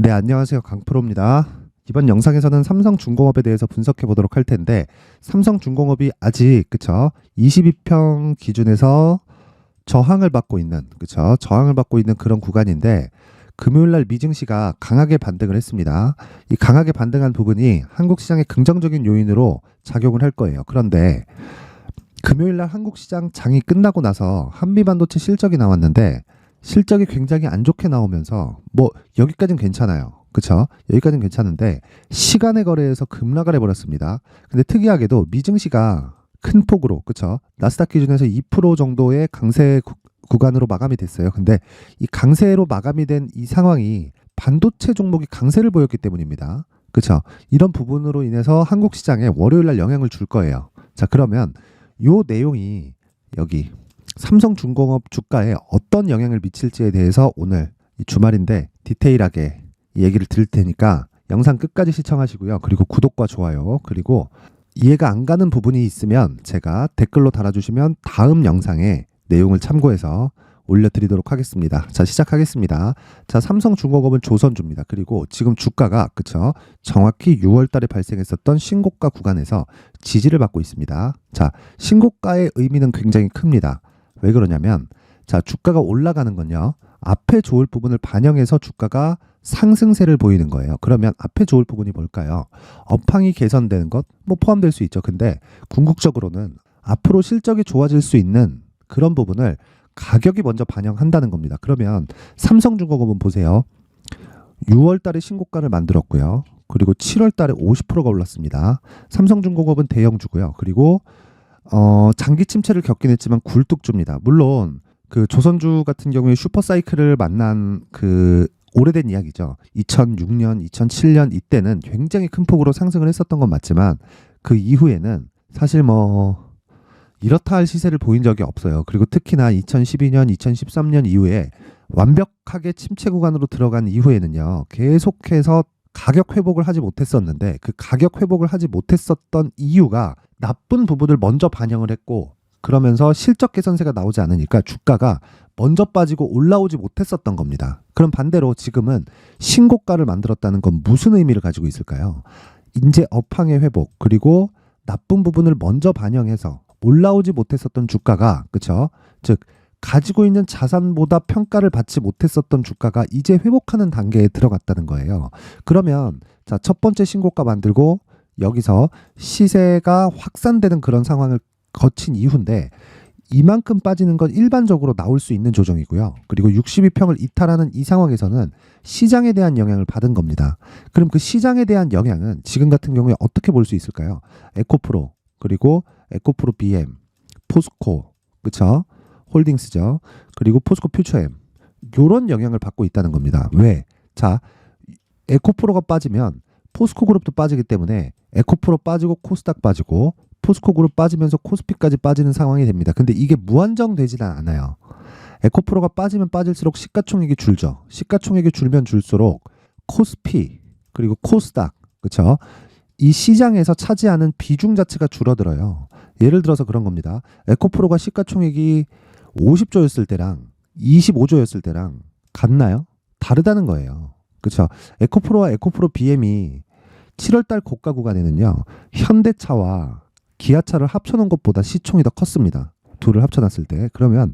네, 안녕하세요. 강프로입니다. 이번 영상에서는 삼성중공업에 대해서 분석해 보도록 할 텐데 삼성중공업이 아직 그쵸 22평 기준에서 저항을 받고 있는 그쵸 저항을 받고 있는 그런 구간인데 금요일 날 미증시가 강하게 반등을 했습니다. 이 강하게 반등한 부분이 한국 시장의 긍정적인 요인으로 작용을 할 거예요. 그런데 금요일 날 한국 시장 장이 끝나고 나서 한미 반도체 실적이 나왔는데 실적이 굉장히 안 좋게 나오면서 뭐 여기까지는 괜찮아요. 그쵸? 여기까지는 괜찮은데 시간의 거래에서 급락을 해버렸습니다. 근데 특이하게도 미증시가 큰 폭으로 그쵸? 나스닥 기준에서 2% 정도의 강세 구, 구간으로 마감이 됐어요. 근데 이 강세로 마감이 된 이 상황이 반도체 종목이 강세를 보였기 때문입니다. 그쵸? 이런 부분으로 인해서 한국 시장에 월요일 날 영향을 줄 거예요. 자, 그러면 요 내용이 여기 삼성중공업 주가에 어떤 영향을 미칠지에 대해서 오늘 이 주말인데 디테일하게 얘기를 드릴 테니까 영상 끝까지 시청하시고요. 그리고 구독과 좋아요, 그리고 이해가 안 가는 부분이 있으면 제가 댓글로 달아주시면 다음 영상에 내용을 참고해서 올려드리도록 하겠습니다. 자, 시작하겠습니다. 자, 삼성중공업은 조선주입니다. 그리고 지금 주가가, 그쵸? 정확히 6월 달에 발생했었던 신고가 구간에서 지지를 받고 있습니다. 자, 신고가의 의미는 굉장히 큽니다. 왜 그러냐면, 자, 주가가 올라가는 건요. 앞에 좋을 부분을 반영해서 주가가 상승세를 보이는 거예요. 그러면 앞에 좋을 부분이 뭘까요? 업황이 개선되는 것, 뭐 포함될 수 있죠. 근데 궁극적으로는 앞으로 실적이 좋아질 수 있는 그런 부분을 가격이 먼저 반영한다는 겁니다. 그러면 삼성중공업은 보세요. 6월 달에 신고가를 만들었고요. 그리고 7월 달에 50%가 올랐습니다. 삼성중공업은 대형주고요. 그리고 어, 장기 침체를 겪긴 했지만 굴뚝주입니다. 물론 그 조선주 같은 경우에 슈퍼사이클을 만난 그 오래된 이야기죠. 2006년, 2007년 이때는 굉장히 큰 폭으로 상승을 했었던 건 맞지만 그 이후에는 사실 뭐 이렇다 할 시세를 보인 적이 없어요. 그리고 특히나 2012년, 2013년 이후에 완벽하게 침체 구간으로 들어간 이후에는요. 계속해서 가격 회복을 하지 못했었는데 그 가격 회복을 하지 못했었던 이유가 나쁜 부분을 먼저 반영을 했고 그러면서 실적 개선세가 나오지 않으니까 주가가 먼저 빠지고 올라오지 못했었던 겁니다. 그럼 반대로 지금은 신고가를 만들었다는 건 무슨 의미를 가지고 있을까요? 이제 업황의 회복 그리고 나쁜 부분을 먼저 반영해서 올라오지 못했었던 주가가 그쵸? 즉 가지고 있는 자산보다 평가를 받지 못했었던 주가가 이제 회복하는 단계에 들어갔다는 거예요. 그러면 자, 첫 번째 신고가 만들고 여기서 시세가 확산되는 그런 상황을 거친 이후인데 이만큼 빠지는 건 일반적으로 나올 수 있는 조정이고요. 그리고 62평을 이탈하는 이 상황에서는 시장에 대한 영향을 받은 겁니다. 그럼 그 시장에 대한 영향은 지금 같은 경우에 어떻게 볼 수 있을까요? 에코프로 그리고 에코프로 BM, 포스코, 그쵸? 홀딩스죠. 그리고 포스코 퓨처엠 요런 영향을 받고 있다는 겁니다. 왜? 자, 에코프로가 빠지면 포스코 그룹도 빠지기 때문에 에코프로 빠지고 코스닥 빠지고 포스코 그룹 빠지면서 코스피까지 빠지는 상황이 됩니다. 근데 이게 무한정 되지는 않아요. 에코프로가 빠지면 빠질수록 시가총액이 줄죠. 시가총액이 줄면 줄수록 코스피 그리고 코스닥 그렇죠? 이 시장에서 차지하는 비중 자체가 줄어들어요. 예를 들어서 그런 겁니다. 에코프로가 시가총액이 50조였을 때랑 25조였을 때랑 같나요? 다르다는 거예요. 그렇죠? 에코프로와 에코프로 BM이 7월 달 고가 구간에는요. 현대차와 기아차를 합쳐놓은 것보다 시총이 더 컸습니다. 둘을 합쳐놨을 때. 그러면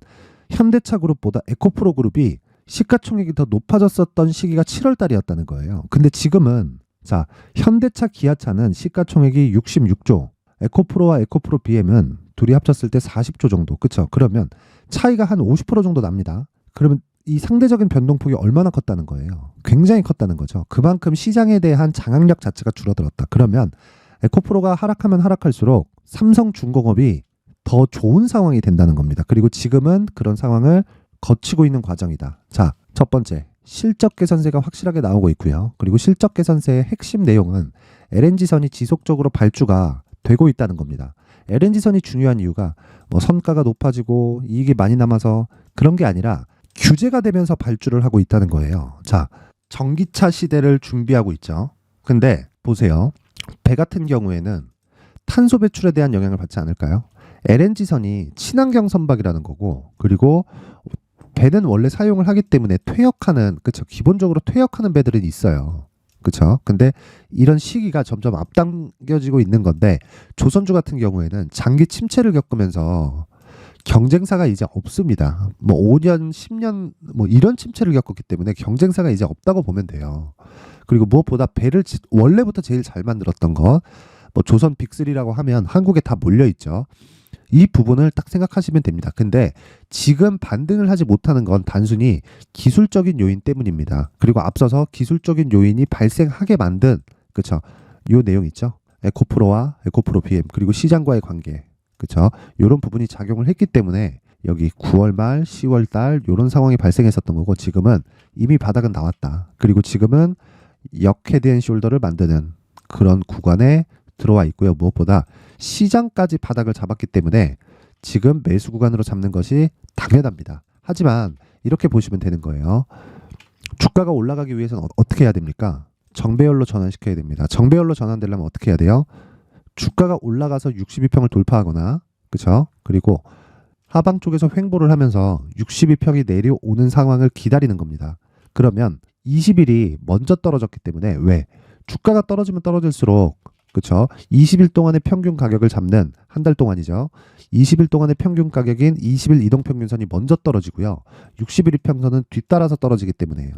현대차 그룹보다 에코프로 그룹이 시가총액이 더 높아졌었던 시기가 7월 달이었다는 거예요. 근데 지금은 자, 현대차 기아차는 시가총액이 66조, 에코프로와 에코프로 BM은 둘이 합쳤을 때 40조 정도. 그쵸? 그러면 차이가 한 50% 정도 납니다. 그러면 이 상대적인 변동폭이 얼마나 컸다는 거예요. 굉장히 컸다는 거죠. 그만큼 시장에 대한 장악력 자체가 줄어들었다. 그러면 에코프로가 하락하면 하락할수록 삼성중공업이 더 좋은 상황이 된다는 겁니다. 그리고 지금은 그런 상황을 거치고 있는 과정이다. 자, 첫 번째. 실적 개선세가 확실하게 나오고 있고요. 그리고 실적 개선세의 핵심 내용은 LNG선이 지속적으로 발주가 되고 있다는 겁니다. LNG선이 중요한 이유가 뭐 선가가 높아지고 이익이 많이 남아서 그런 게 아니라 규제가 되면서 발주를 하고 있다는 거예요. 자, 전기차 시대를 준비하고 있죠. 근데 보세요. 배 같은 경우에는 탄소 배출에 대한 영향을 받지 않을까요? LNG선이 친환경 선박이라는 거고, 그리고 배는 원래 사용을 하기 때문에 퇴역하는 그쵸 기본적으로 퇴역하는 배들은 있어요. 그쵸 근데 이런 시기가 점점 앞당겨지고 있는 건데 조선주 같은 경우에는 장기 침체를 겪으면서 경쟁사가 이제 없습니다. 뭐 5년, 10년 뭐 이런 침체를 겪었기 때문에 경쟁사가 이제 없다고 보면 돼요. 그리고 무엇보다 배를 지- 원래부터 제일 잘 만들었던 것, 뭐 조선 빅3라고 하면 한국에 다 몰려 있죠. 이 부분을 딱 생각하시면 됩니다. 근데 지금 반등을 하지 못하는 건 단순히 기술적인 요인 때문입니다. 그리고 앞서서 기술적인 요인이 발생하게 만든 그쵸? 요 내용 있죠. 에코프로와 에코프로 BM 그리고 시장과의 관계 그쵸? 요런 부분이 작용을 했기 때문에 여기 9월 말 10월 달 요런 상황이 발생했었던 거고 지금은 이미 바닥은 나왔다. 그리고 지금은 역 헤드앤 숄더를 만드는 그런 구간에 들어와 있고요. 무엇보다 시장까지 바닥을 잡았기 때문에 지금 매수 구간으로 잡는 것이 당연합니다. 하지만 이렇게 보시면 되는 거예요. 주가가 올라가기 위해서는 어, 어떻게 해야 됩니까? 정배열로 전환시켜야 됩니다. 정배열로 전환되려면 어떻게 해야 돼요? 주가가 올라가서 62평을 돌파하거나 그렇죠? 그리고 하방 쪽에서 횡보를 하면서 62평이 내려오는 상황을 기다리는 겁니다. 그러면 20일이 먼저 떨어졌기 때문에 왜 주가가 떨어지면 떨어질수록 그렇죠? 20일 동안의 평균 가격을 잡는 한 달 동안이죠. 20일 동안의 평균 가격인 20일 이동 평균선이 먼저 떨어지고요. 60일 이평선은 뒤따라서 떨어지기 때문에요.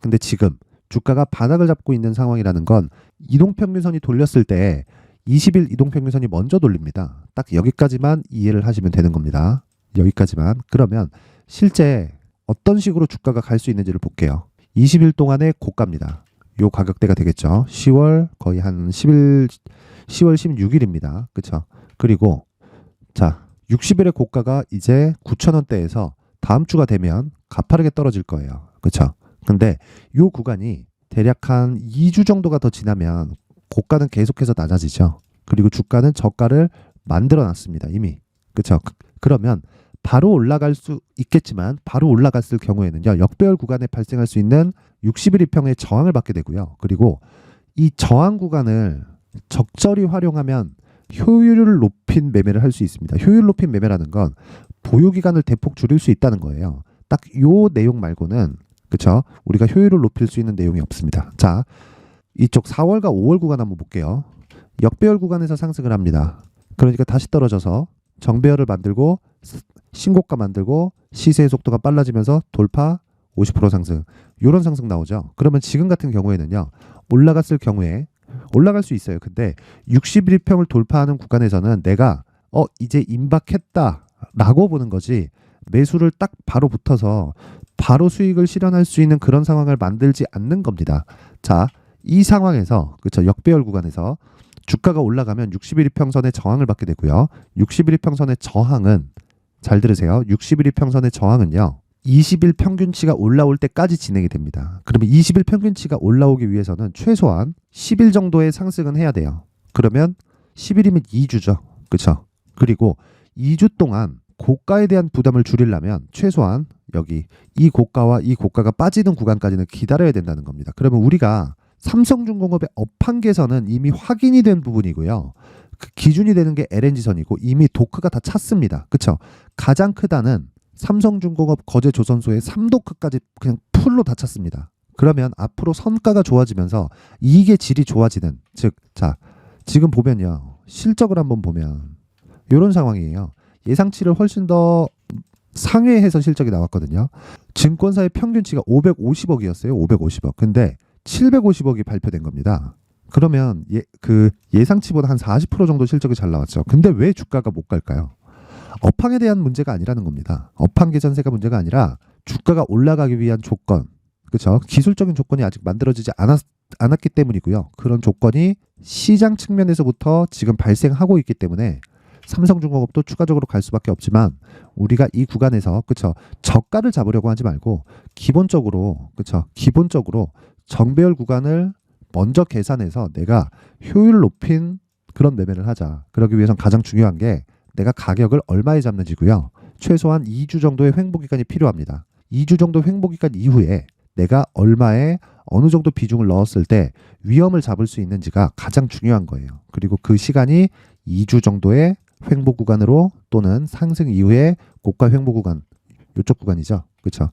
근데 지금 주가가 바닥을 잡고 있는 상황이라는 건 이동 평균선이 돌렸을 때 20일 이동 평균선이 먼저 돌립니다. 딱 여기까지만 이해를 하시면 되는 겁니다. 여기까지만. 그러면 실제 어떤 식으로 주가가 갈 수 있는지를 볼게요. 20일 동안의 고가입니다. 요 가격대가 되겠죠. 10월 거의 한 10일 10월 16일입니다. 그렇죠? 그리고 자, 60일의 고가가 이제 9,000원대에서 다음 주가 되면 가파르게 떨어질 거예요. 그렇죠? 근데 요 구간이 대략 한 2주 정도가 더 지나면 고가는 계속해서 낮아지죠. 그리고 주가는 저가를 만들어 놨습니다. 이미. 그렇죠? 그러면 바로 올라갈 수 있겠지만 바로 올라갔을 경우에는요. 역배열 구간에 발생할 수 있는 60일 이평의 저항을 받게 되고요. 그리고 이 저항 구간을 적절히 활용하면 효율을 높인 매매를 할 수 있습니다. 효율 높인 매매라는 건 보유 기간을 대폭 줄일 수 있다는 거예요. 딱 요 내용 말고는 그쵸? 우리가 효율을 높일 수 있는 내용이 없습니다. 자, 이쪽 4월과 5월 구간 한번 볼게요. 역배열 구간에서 상승을 합니다. 그러니까 다시 떨어져서 정배열을 만들고 스- 신고가 만들고 시세의 속도가 빨라지면서 돌파 50% 상승. 요런 상승 나오죠. 그러면 지금 같은 경우에는요. 올라갔을 경우에 올라갈 수 있어요. 근데 61평을 돌파하는 구간에서는 내가 어 이제 임박했다라고 보는 거지 매수를 딱 바로 붙어서 바로 수익을 실현할 수 있는 그런 상황을 만들지 않는 겁니다. 자, 이 상황에서 그렇죠. 역배열 구간에서 주가가 올라가면 61일 평선의 저항을 받게 되고요. 61일 평선의 저항은 잘 들으세요. 61일 평선의 저항은요. 20일 평균치가 올라올 때까지 진행이 됩니다. 그러면 20일 평균치가 올라오기 위해서는 최소한 10일 정도의 상승은 해야 돼요. 그러면 10일이면 2주죠. 그렇죠? 그리고 2주 동안 고가에 대한 부담을 줄이려면 최소한 여기 이 고가와 이 고가가 빠지는 구간까지는 기다려야 된다는 겁니다. 그러면 우리가 삼성중공업의 업한계선은 이미 확인이 된 부분이고요. 그 기준이 되는 게 LNG선이고 이미 도크가 다 찼습니다. 그렇죠? 가장 크다는 삼성중공업 거제 조선소의 3도크까지 그냥 풀로 다 찼습니다. 그러면 앞으로 선가가 좋아지면서 이게 질이 좋아지는 즉 자 지금 보면요 실적을 한번 보면 이런 상황이에요. 예상치를 훨씬 더 상회해서 실적이 나왔거든요. 증권사의 평균치가 550억이었어요. 550억. 근데 750억이 발표된 겁니다. 그러면 예, 그 예상치보다 한 40% 정도 실적이 잘 나왔죠. 근데 왜 주가가 못 갈까요? 업황에 대한 문제가 아니라는 겁니다. 업황 개선세가 문제가 아니라 주가가 올라가기 위한 조건, 그렇죠? 기술적인 조건이 아직 만들어지지 않았, 않았기 때문이고요. 그런 조건이 시장 측면에서부터 지금 발생하고 있기 때문에 삼성중공업도 추가적으로 갈 수밖에 없지만 우리가 이 구간에서 그렇죠 저가를 잡으려고 하지 말고 기본적으로 그렇죠 기본적으로 정배열 구간을 먼저 계산해서 내가 효율 높인 그런 매매를 하자. 그러기 위해선 가장 중요한 게 내가 가격을 얼마에 잡는지고요. 최소한 2주 정도의 횡보 기간이 필요합니다. 2주 정도 횡보 기간 이후에 내가 얼마에 어느 정도 비중을 넣었을 때 위험을 잡을 수 있는지가 가장 중요한 거예요. 그리고 그 시간이 2주 정도의 횡보 구간으로 또는 상승 이후에 고가 횡보 구간 요쪽 구간이죠. 딱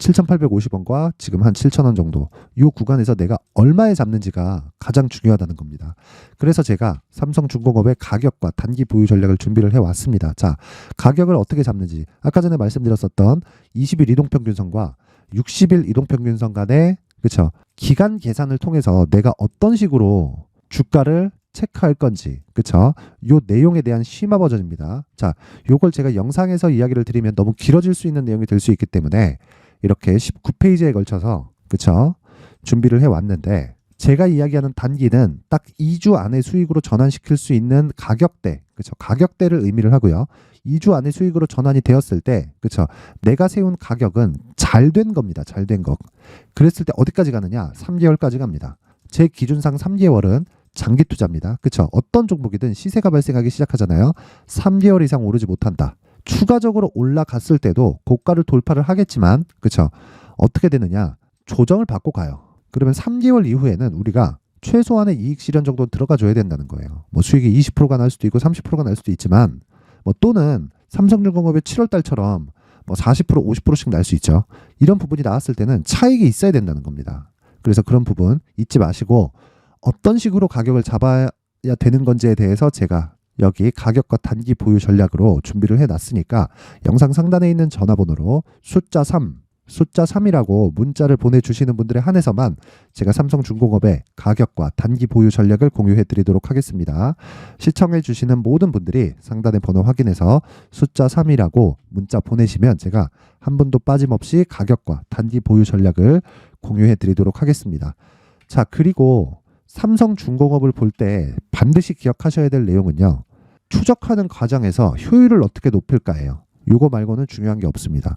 7,850원과 지금 한 7,000원 정도. 이 구간에서 내가 얼마에 잡는지가 가장 중요하다는 겁니다. 그래서 제가 삼성중공업의 가격과 단기 보유 전략을 준비를 해왔습니다. 자, 가격을 어떻게 잡는지. 아까 전에 말씀드렸었던 20일 이동평균선과 60일 이동평균선 간의 그쵸? 기간 계산을 통해서 내가 어떤 식으로 주가를 체크할 건지 그쵸? 요 내용에 대한 심화 버전입니다. 자, 요걸 제가 영상에서 이야기를 드리면 너무 길어질 수 있는 내용이 될 수 있기 때문에 이렇게 19페이지에 걸쳐서 그쵸? 준비를 해 왔는데 제가 이야기하는 단기는 딱 2주 안에 수익으로 전환시킬 수 있는 가격대 그쵸? 가격대를 의미를 하고요. 2주 안에 수익으로 전환이 되었을 때 그쵸? 내가 세운 가격은 잘 된 겁니다. 잘 된 것. 그랬을 때 어디까지 가느냐? 3개월까지 갑니다. 제 기준상 3개월은 장기 투자입니다. 그쵸? 어떤 종목이든 시세가 발생하기 시작하잖아요. 3개월 이상 오르지 못한다. 추가적으로 올라갔을 때도 고가를 돌파를 하겠지만, 그쵸? 어떻게 되느냐? 조정을 받고 가요. 그러면 3개월 이후에는 우리가 최소한의 이익 실현 정도는 들어가 줘야 된다는 거예요. 뭐 수익이 20%가 날 수도 있고 30%가 날 수도 있지만, 뭐 또는 삼성중공업의 7월 달처럼 뭐 40% 50%씩 날 수 있죠. 이런 부분이 나왔을 때는 차익이 있어야 된다는 겁니다. 그래서 그런 부분 잊지 마시고 어떤 식으로 가격을 잡아야 되는 건지에 대해서 제가 여기 가격과 단기 보유 전략으로 준비를 해 놨으니까 영상 상단에 있는 전화번호로 숫자 3, 숫자 3이라고 문자를 보내주시는 분들에 한해서만 제가 삼성중공업의 가격과 단기 보유 전략을 공유해 드리도록 하겠습니다. 시청해 주시는 모든 분들이 상단의 번호 확인해서 숫자 3이라고 문자 보내시면 제가 한 분도 빠짐없이 가격과 단기 보유 전략을 공유해 드리도록 하겠습니다. 자, 그리고 삼성중공업을 볼 때 반드시 기억하셔야 될 내용은요. 추적하는 과정에서 효율을 어떻게 높일까예요. 요거 말고는 중요한 게 없습니다.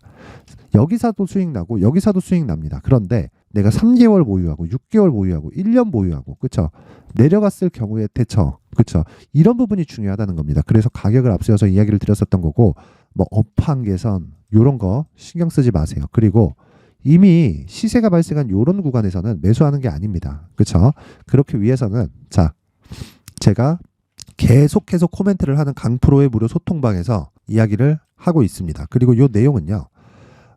여기서도 수익 나고 여기서도 수익 납니다. 그런데 내가 3개월 보유하고 6개월 보유하고 1년 보유하고 그쵸 내려갔을 경우의 대처 그쵸 이런 부분이 중요하다는 겁니다. 그래서 가격을 앞세워서 이야기를 드렸었던 거고 뭐 업황 개선 요런 거 신경 쓰지 마세요. 그리고 이미 시세가 발생한 요런 구간에서는 매수하는 게 아닙니다. 그쵸 그렇게 위해서는 자 제가 계속해서 코멘트를 하는 강프로의 무료 소통방에서 이야기를 하고 있습니다. 그리고 요 내용은요.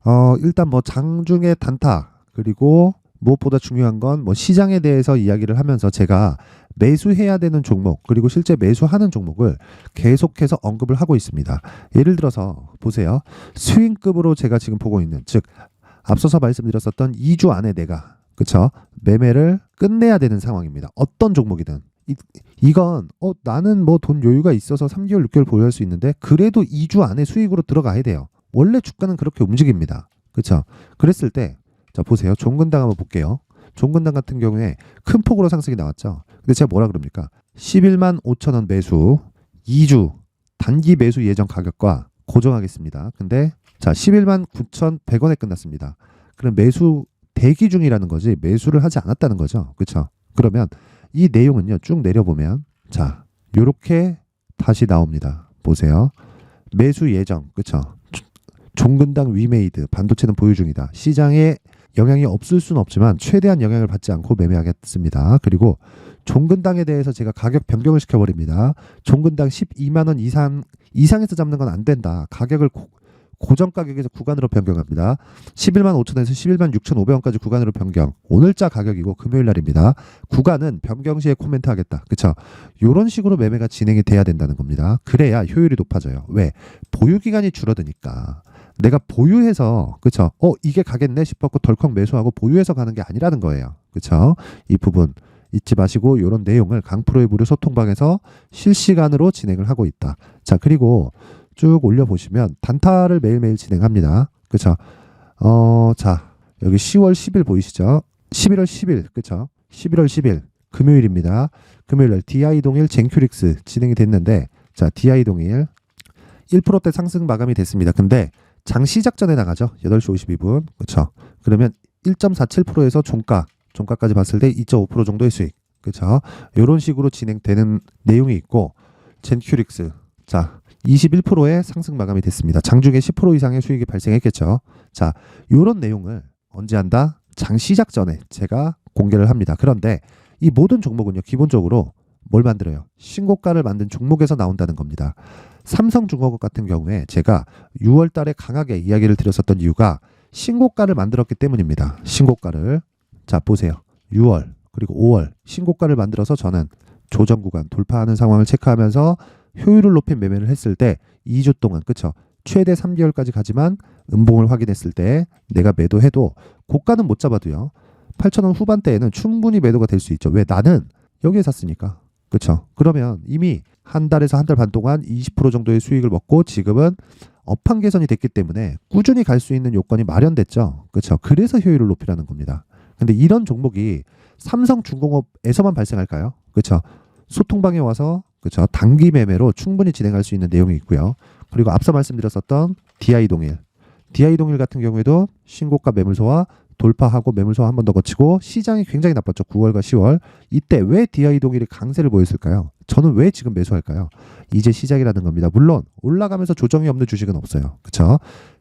어, 일단 뭐 장중의 단타 그리고 무엇보다 중요한 건 뭐 시장에 대해서 이야기를 하면서 제가 매수해야 되는 종목 그리고 실제 매수하는 종목을 계속해서 언급을 하고 있습니다. 예를 들어서 보세요. 스윙급으로 제가 지금 보고 있는 즉 앞서서 말씀드렸었던 2주 안에 내가 그쵸 매매를 끝내야 되는 상황입니다. 어떤 종목이든 이, 이건 어 나는 뭐 돈 여유가 있어서 3개월 6개월 보유할 수 있는데 그래도 2주 안에 수익으로 들어가야 돼요. 원래 주가는 그렇게 움직입니다. 그렇죠? 그랬을 때 자 보세요. 종근당 한번 볼게요. 종근당 같은 경우에 큰 폭으로 상승이 나왔죠. 근데 제가 뭐라 그럽니까? 11만 5천 원 매수 2주 단기 매수 예정 가격과 고정하겠습니다. 근데 자 11만 9천 100원에 끝났습니다. 그럼 매수 대기 중이라는 거지 매수를 하지 않았다는 거죠. 그렇죠? 그러면 이 내용은요 쭉 내려보면 자 요렇게 다시 나옵니다. 보세요. 매수 예정 그쵸 종근당 위메이드 반도체는 보유 중이다. 시장에 영향이 없을 수는 없지만 최대한 영향을 받지 않고 매매하겠습니다. 그리고 종근당에 대해서 제가 가격 변경을 시켜버립니다. 종근당 12만 원 이상 이상에서 잡는 건 안 된다. 가격을 고, 고정 가격에서 구간으로 변경합니다. 11만 5천에서 11만 6천 5백원까지 구간으로 변경. 오늘자 가격이고 금요일 날입니다. 구간은 변경 시에 코멘트 하겠다. 그쵸? 요런 식으로 매매가 진행이 돼야 된다는 겁니다. 그래야 효율이 높아져요. 왜? 보유 기간이 줄어드니까. 내가 보유해서 그쵸? 어 이게 가겠네 싶었고 덜컥 매수하고 보유해서 가는 게 아니라는 거예요. 그쵸? 이 부분 잊지 마시고 이런 내용을 강프로의 무료 소통방에서 실시간으로 진행을 하고 있다. 자 그리고 쭉 올려보시면 단타를 매일매일 진행합니다. 그쵸? 어, 자, 여기 10월 10일 보이시죠? 11월 10일, 그쵸? 11월 10일, 금요일입니다. 금요일 날 DI 동일 젠큐릭스 진행이 됐는데, 자, DI 동일 1%대 상승 마감이 됐습니다. 근데 장 시작 전에 나가죠. 8시 52분. 그쵸? 그러면 1.47%에서 종가, 종가까지 봤을 때 2.5% 정도의 수익. 그쵸? 요런 식으로 진행되는 내용이 있고, 젠큐릭스. 자, 21%의 상승 마감이 됐습니다. 장중에 10% 이상의 수익이 발생했겠죠. 자, 요런 내용을 언제 한다? 장 시작 전에 제가 공개를 합니다. 그런데 이 모든 종목은요, 기본적으로 뭘 만들어요? 신고가를 만든 종목에서 나온다는 겁니다. 삼성중공업 같은 경우에 제가 6월 달에 강하게 이야기를 드렸었던 이유가 신고가를 만들었기 때문입니다. 신고가를. 자, 보세요. 6월 그리고 5월 신고가를 만들어서 저는 조정 구간 돌파하는 상황을 체크하면서 효율을 높인 매매를 했을 때 2주 동안 그쵸? 최대 3개월까지 가지만 음봉을 확인했을 때 내가 매도해도 고가는 못 잡아도요. 8,000원 후반대에는 충분히 매도가 될 수 있죠. 왜? 나는 여기에 샀으니까. 그쵸? 그러면 이미 한 달에서 한 달 반 동안 20% 정도의 수익을 먹고 지금은 업황 개선이 됐기 때문에 꾸준히 갈 수 있는 요건이 마련됐죠. 그쵸? 그래서 효율을 높이라는 겁니다. 근데 이런 종목이 삼성중공업에서만 발생할까요? 그렇죠. 소통방에 와서 그렇죠. 단기 매매로 충분히 진행할 수 있는 내용이 있고요. 그리고 앞서 말씀드렸었던 DI 동일, DI 동일 같은 경우에도 신고가 매물소와 돌파하고 매물소 한번 더 거치고 시장이 굉장히 나빴죠. 9월과 10월 이때 왜 DI 동일이 강세를 보였을까요? 저는 왜 지금 매수할까요? 이제 시작이라는 겁니다. 물론 올라가면서 조정이 없는 주식은 없어요. 그렇죠?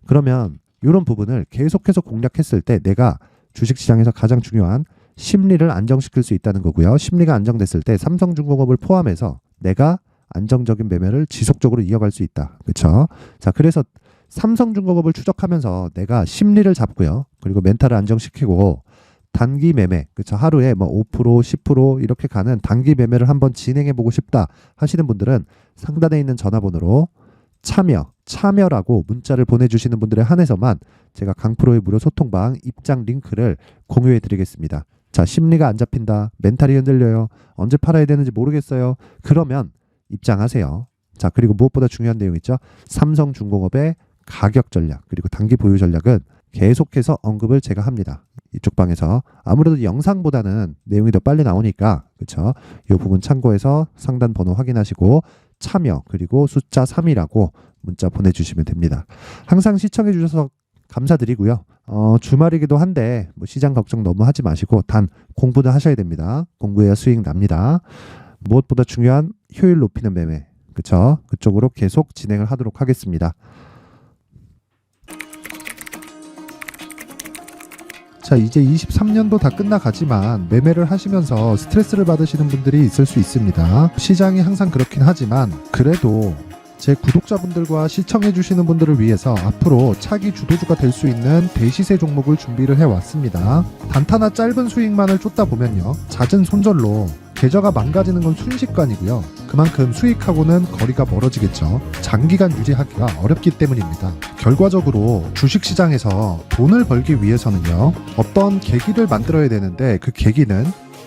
그러면 이런 부분을 계속해서 공략했을 때 내가 주식시장에서 가장 중요한 심리를 안정시킬 수 있다는 거고요. 심리가 안정됐을 때 삼성중공업을 포함해서 내가 안정적인 매매를 지속적으로 이어갈 수 있다. 그렇죠? 자, 그래서 삼성중공업을 추적하면서 내가 심리를 잡고요. 그리고 멘탈을 안정시키고 단기 매매, 그렇죠? 하루에 뭐 5%, 10% 이렇게 가는 단기 매매를 한번 진행해 보고 싶다 하시는 분들은 상단에 있는 전화번호로 참여, 참여라고 문자를 보내주시는 분들에 한해서만 제가 강프로의 무료 소통방 입장 링크를 공유해 드리겠습니다. 자, 심리가 안 잡힌다. 멘탈이 흔들려요. 언제 팔아야 되는지 모르겠어요. 그러면 입장하세요. 자, 그리고 무엇보다 중요한 내용 있죠? 삼성중공업의 가격 전략, 그리고 단기 보유 전략은 계속해서 언급을 제가 합니다. 이쪽 방에서 아무래도 영상보다는 내용이 더 빨리 나오니까 그렇죠. 이 부분 참고해서 상단 번호 확인하시고 참여 그리고 숫자 3이라고 문자 보내주시면 됩니다. 항상 시청해 주셔서 감사드리고요. 어, 주말이기도 한데 뭐 시장 걱정 너무 하지 마시고 단 공부는 하셔야 됩니다. 공부해야 수익 납니다. 무엇보다 중요한 효율 높이는 매매 그쵸? 그쪽으로 계속 진행을 하도록 하겠습니다. 자, 이제 23년도 다 끝나가지만 매매를 하시면서 스트레스를 받으시는 분들이 있을 수 있습니다. 시장이 항상 그렇긴 하지만 그래도 제 구독자분들과 시청해주시는 분들을 위해서 앞으로 차기 주도주가 될 수 있는 대시세 종목을 준비를 해왔습니다. 단타나 짧은 수익만을 쫓다 보면요. 잦은 손절로 계좌가 망가지는 건 순식간이고요. 그만큼 수익하고는 거리가 멀어지겠죠. 장기간 유지하기가 어렵기 때문입니다. 결과적으로 주식시장에서 돈을 벌기 위해서는요. 어떤 계기를 만들어야 되는데 그 계기는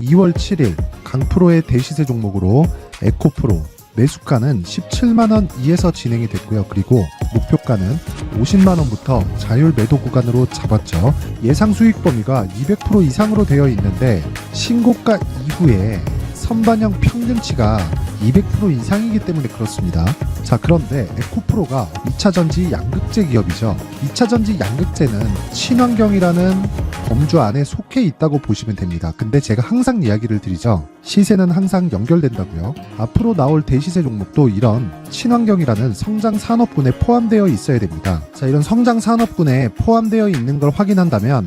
2월 7일 강프로의 대시세 종목으로 에코프로 매수가는 17만 원 이에서 진행이 됐고요. 그리고 목표가는 50만 원부터 자율 매도 구간으로 잡았죠. 예상 수익 범위가 200% 이상으로 되어 있는데 신고가 이후에 선반영 평균치가 200% 이상이기 때문에 그렇습니다. 자, 그런데 에코프로가 2차 전지 양극재 기업이죠. 2차 전지 양극재는 친환경이라는 범주 안에 속해 있다고 보시면 됩니다. 근데 제가 항상 이야기를 드리죠. 시세는 항상 연결된다고요. 앞으로 나올 대시세 종목도 이런 친환경이라는 성장 산업군에 포함되어 있어야 됩니다. 자, 이런 성장 산업군에 포함되어 있는 걸 확인한다면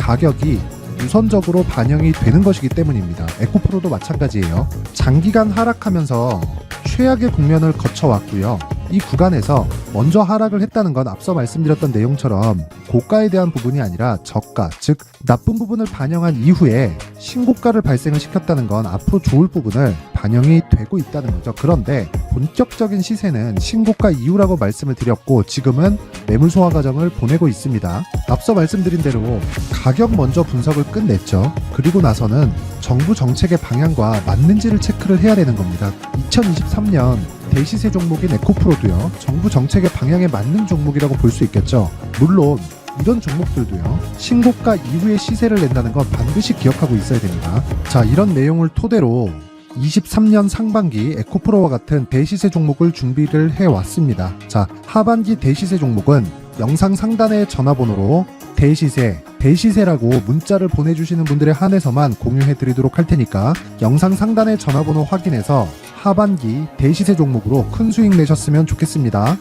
가격이 우선적으로 반영이 되는 것이기 때문입니다. 에코프로도 마찬가지예요. 장기간 하락하면서 최악의 국면을 거쳐왔고요. 이 구간에서 먼저 하락을 했다는 건 앞서 말씀드렸던 내용처럼 고가에 대한 부분이 아니라 저가, 즉 나쁜 부분을 반영한 이후에 신고가를 발생을 시켰다는 건 앞으로 좋을 부분을 반영이 되고 있다는 거죠. 그런데 본격적인 시세는 신고가 이후라고 말씀을 드렸고 지금은 매물 소화 과정을 보내고 있습니다. 앞서 말씀드린 대로 가격 먼저 분석을 끝냈죠. 그리고 나서는 정부 정책의 방향과 맞는지를 체크를 해야 되는 겁니다. 2023년 대시세 종목인 에코프로도요. 정부 정책의 방향에 맞는 종목이라고 볼 수 있겠죠. 물론 이런 종목들도요. 신고가 이후에 시세를 낸다는 건 반드시 기억하고 있어야 됩니다. 자, 이런 내용을 토대로 23년 상반기 에코프로와 같은 대시세 종목을 준비를 해 왔습니다. 자, 하반기 대시세 종목은 영상 상단의 전화번호로 대시세, 대시세라고 문자를 보내주시는 분들에 한해서만 공유해 드리도록 할 테니까 영상 상단의 전화번호 확인해서 하반기 대시세 종목으로 큰 수익 내셨으면 좋겠습니다.